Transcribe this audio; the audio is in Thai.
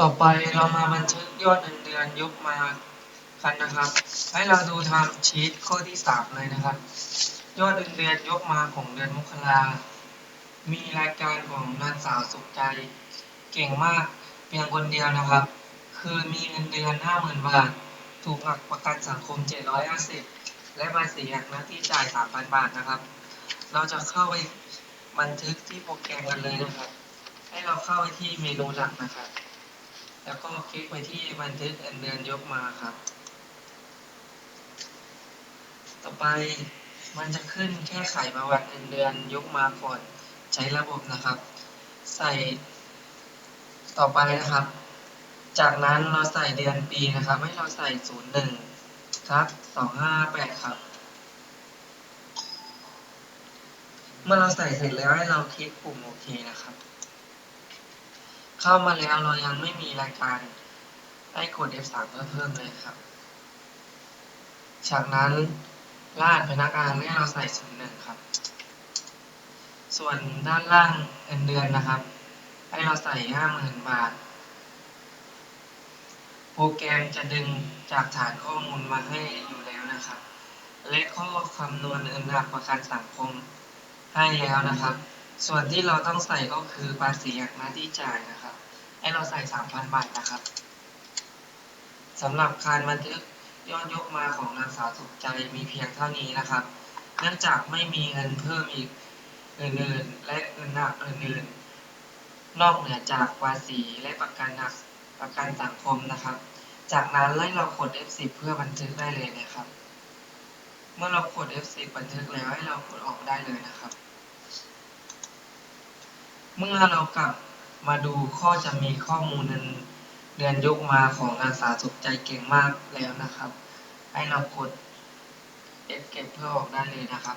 ต่อไปเรามาบันทึกยอดเงินเดือนยกมากันนะครับ ให้เราดูทำชีตข้อที่สามเลยนะครับ ยอดเงินเดือนยกมาของเดือนมกรามีรายการของนางสาวสุขใจ เก่งมากเพียงคนเดียวนะครับ คือมีเงินเดือนห้าหมื่นบาท ถูกหักประกันสังคมเจ็ดร้อยห้าสิบและภาษีหักหน้าที่จ่ายสามพันบาทนะครับ เราจะเข้าไปบันทึกที่โปรแกรมกันเลยนะครับ ให้เราเข้าไปที่เมนูหลักนะครับ แล้วก็คลิกไปที่บันทึกเงินเดือนยกมาครับ ต่อไปมันจะขึ้นแค่ไขประวัติเงินเดือนยกมาก่อนใช้ระบบนะครับ ใส่ต่อไปนะครับ จากนั้นเราใส่เดือนปีนะครับ ให้เราใส่ศูนย์หนึ่งครับสองห้าแปดครับ เมื่อเราใส่เสร็จแล้วให้เราคลิกปุ่มโอเคนะครับ เข้ามาแล้วเรายังไม่มีรายการให้กด F3 เพื่อเพิ่มเลยครับ จากนั้นรหัสพนักงานให้เราใส่ศูนย์หนึ่งครับ ส่วนด้านล่างเงินเดือนนะครับ ให้เราใส่ห้าหมื่นบาท โปรแกรมจะดึงจากฐานข้อมูลมาให้อยู่แล้วนะครับ และข้อคำนวณเงินหักประกันสังคมให้แล้วนะครับ ส่วนที่เราต้องใส่ก็คือภาษีหักหน้าที่จ่ายนะครับให้เราใส่สามพันบาทนะครับสำหรับการบันทึกยอดยกมาของนางสาวสุขใจมีเพียงเท่านี้นะครับ เนื่องจากไม่มีเงินเพิ่มอีกอื่นๆและเงินหนักอื่นๆนอกเหนือจากภาษีและประกันหักประกันสังคมนะครับ จากนั้นให้เรากด F10 เพื่อบันทึกได้เลยนะครับ เมื่อเรากด F10 บันทึกแล้วให้เรากดออกได้เลยนะครับ เมื่อเรากลับมาดูข้อจะมีข้อมูลเดือนเดือนยกมาของนางสาวสุขใจเก่งมากแล้วนะครับ ให้เรากด F เก็บเพื่อออกได้เลยนะครับ